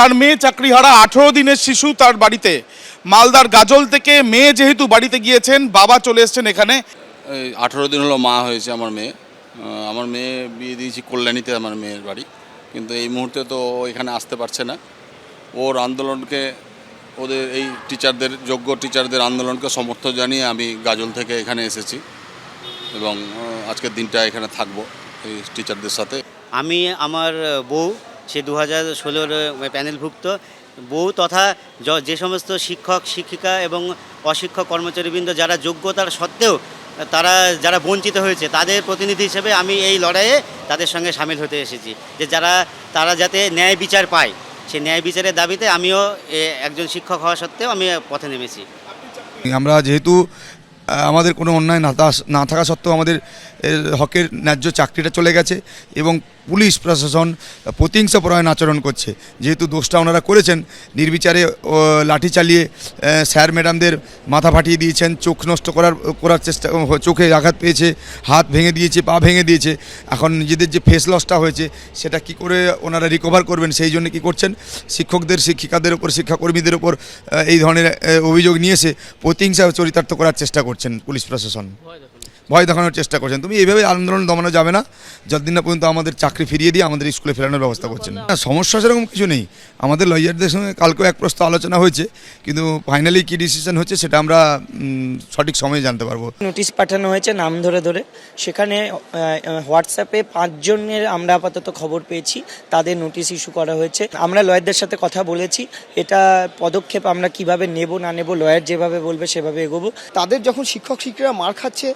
তার মেয়ে চাকরিহারা আঠেরো দিনের শিশু তার বাড়িতে। মালদার গাজল থেকে মেয়ে যেহেতু বাড়িতে গিয়েছেন বাবা চলে এসেছেন এখানে। আঠেরো দিন হলো মা হয়েছে আমার মেয়ে। আমার মেয়ে বিয়ে দিয়েছি কল্যাণীতে আমার মেয়ের বাড়ি। কিন্তু এই মুহূর্তে তো এখানে আসতে পারছে না। ওর আন্দোলনকে ওদের এই টিচারদের যোগ্য টিচারদের আন্দোলনকে সমর্থন জানিয়ে আমি গাজল থেকে এখানে এসেছি। এবং আজকের দিনটা এখানে থাকব এই টিচারদের সাথে। আমি আমার বউ সে দু হাজার ষোলোর প্যানেলভুক্ত। বউ তথা যে সমস্ত শিক্ষক, শিক্ষিকা এবং অশিক্ষক কর্মচারীবৃন্দ যারা যোগ্যতার সত্ত্বেও তারা যারা বঞ্চিত হয়েছে, তাদের প্রতিনিধি হিসেবে আমি এই লড়াইয়ে তাদের সঙ্গে সামিল হতে এসেছি। যে যারা, তারা যাতে ন্যায় বিচার পায় সেই ন্যায় বিচারের দাবিতে আমিও একজন শিক্ষক হওয়া সত্ত্বেও আমি পথে নেমেছি। আমরা যেহেতু আমাদের কোনো অন্যায় না না থাকা সত্ত্বেও আমাদের হকের ন্যায্য চাকরিটা চলে গেছে এবং পুলিশ প্রশাসন প্রতিহিংসা পরায়ণ আচরণ করছে। যেহেতু দোষটা ওনারা করেছেন, নির্বিচারে লাঠি চালিয়ে স্যার ম্যাডামদের মাথা ফাটিয়ে দিয়েছেন, চোখ নষ্ট করার করার চেষ্টা চোখে আঘাত পেয়েছে, হাত ভেঙে দিয়েছে, পা ভেঙে দিয়েছে, এখন নিজেদের যে ফেস লসটা হয়েছে, সেটা কি করে ওনারা রিকভার করবেন, সেই জন্য কি করছেন? শিক্ষকদের, শিক্ষিকাদের ওপর, শিক্ষাকর্মীদের ওপর এই ধরনের অভিযোগ নিয়ে এসে প্রতিহিংসা চরিতার্থ করার চেষ্টা করছেন পুলিশ প্রশাসন। ভয় দেখানোর চেষ্টা করছেন। তুমি এইভাবে আন্দোলন দমানো যাবে না। যতদিন না পর্যন্ত আমাদের চাকরি ফিরিয়ে দিয়ে আমাদের স্কুলে ফেরানোর ব্যবস্থা করছেন। না, সমস্যা সেরকম কিছু নেই। আমাদের লয়ারদের সঙ্গে কালকেও এক প্রস্তাব আলোচনা হয়েছে, কিন্তু ফাইনালি কী ডিসিশন হচ্ছে সেটা আমরা সঠিক সময়ে জানতে পারব। নোটিশ পাঠানো হয়েছে নাম ধরে ধরে। সেখানে হোয়াটসঅ্যাপে পাঁচজনের আমরা আপাতত খবর পেয়েছি। তাদের নোটিশ ইস্যু করা হয়েছে। আমরা লয়ারদের সাথে কথা বলেছি। এটা পদক্ষেপ আমরা কীভাবে নেব, না নেব, লয়ার যেভাবে বলবে সেভাবে এগোবো। তাদের যখন শিক্ষক শিক্ষিকারা মার খাচ্ছে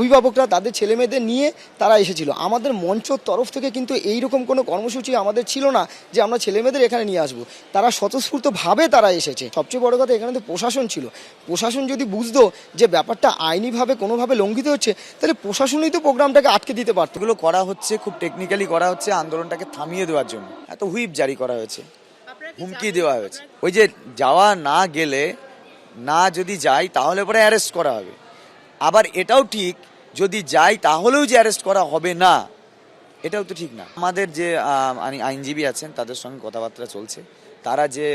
অভিভাবকরা তাদের ছেলে মেয়েদের নিয়ে তারা এসেছিল। আমাদের মঞ্চর তরফ থেকে কিন্তু এই রকম কোনো কর্মসূচি আমাদের ছিল না যে আমরা ছেলে মেয়েদের এখানে নিয়ে আসব। তারা স্বতঃস্ফূর্তভাবে তারা এসেছে। সবচেয়ে বড় কথা এখানে তো প্রশাসন ছিল। প্রশাসন যদি বুঝতো যে ব্যাপারটা আইনিভাবে কোনোভাবে লঙ্ঘিত হচ্ছে তাহলে প্রশাসনই তো প্রোগ্রামটাকে আটকে দিতে পারতো। এগুলো করা হচ্ছে খুব টেকনিক্যালি করা হচ্ছে আন্দোলনটাকে থামিয়ে দেওয়ার জন্য। এত হুইপ জারি করা হয়েছে। হুমকি দেওয়া হয়েছে। ওই যে যাওয়া না গেলে না যদি যাই তাহলে পরে অ্যারেস্ট করা হবে। আবার এটাও ঠিক যদি যাই, তাহলেও যে অ্যারেস্ট করা হবে না, এটাও তো ঠিক না। আমাদের যে আইনজীবী আছেন, তাদের সঙ্গে কথাবার্তা চলছে। তারা যে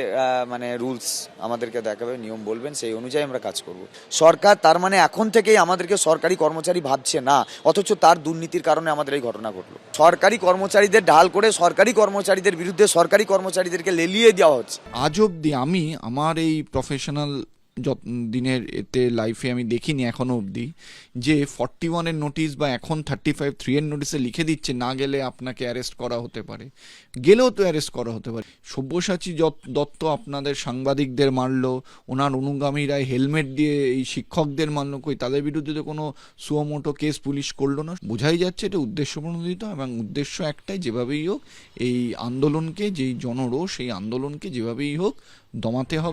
মানে রুলস আমাদেরকে দেখাবে, নিয়ম বলবেন, সেই অনুযায়ী আমরা কাজ করব। সরকার তার মানে এখন থেকেই আমাদেরকে সরকারি কর্মচারী ভাবছে না, অথচ তার দুর্নীতির কারণে আমাদের এই ঘটনা ঘটলো। সরকারি কর্মচারীদের ঢাল করে সরকারি কর্মচারীদের বিরুদ্ধে সরকারি কর্মচারীদেরকে লেলিয়ে দেওয়া হচ্ছে। আজ অবধি আমি আমার এই প্রফেশনাল যত দিনের এতে লাইফে আমি দেখিনি এখনও অবধি, যে ফর্টি ওয়ানের নোটিশ বা এখন থার্টি ফাইভ থ্রি এর নোটিসে লিখে দিচ্ছে, না গেলে আপনাকে অ্যারেস্ট করা হতে পারে। গেলেও তো অ্যারেস্ট করা হতে পারে। সব্যসাচী যত- দত্ত আপনাদের সাংবাদিকদের মারলো, ওনার অনুগামীরা হেলমেট দিয়ে এই শিক্ষকদের মারলো, কই তাদের বিরুদ্ধে তো কোনো সুয়োমোটো কেস পুলিশ করল না। বোঝাই যাচ্ছে এটা উদ্দেশ্য প্রণোদিত এবং উদ্দেশ্য একটাই, যেভাবেই হোক, এই আন্দোলনকে, যেই জনরোষ, সেই আন্দোলনকে যেভাবেই হোক দমাতে হবে।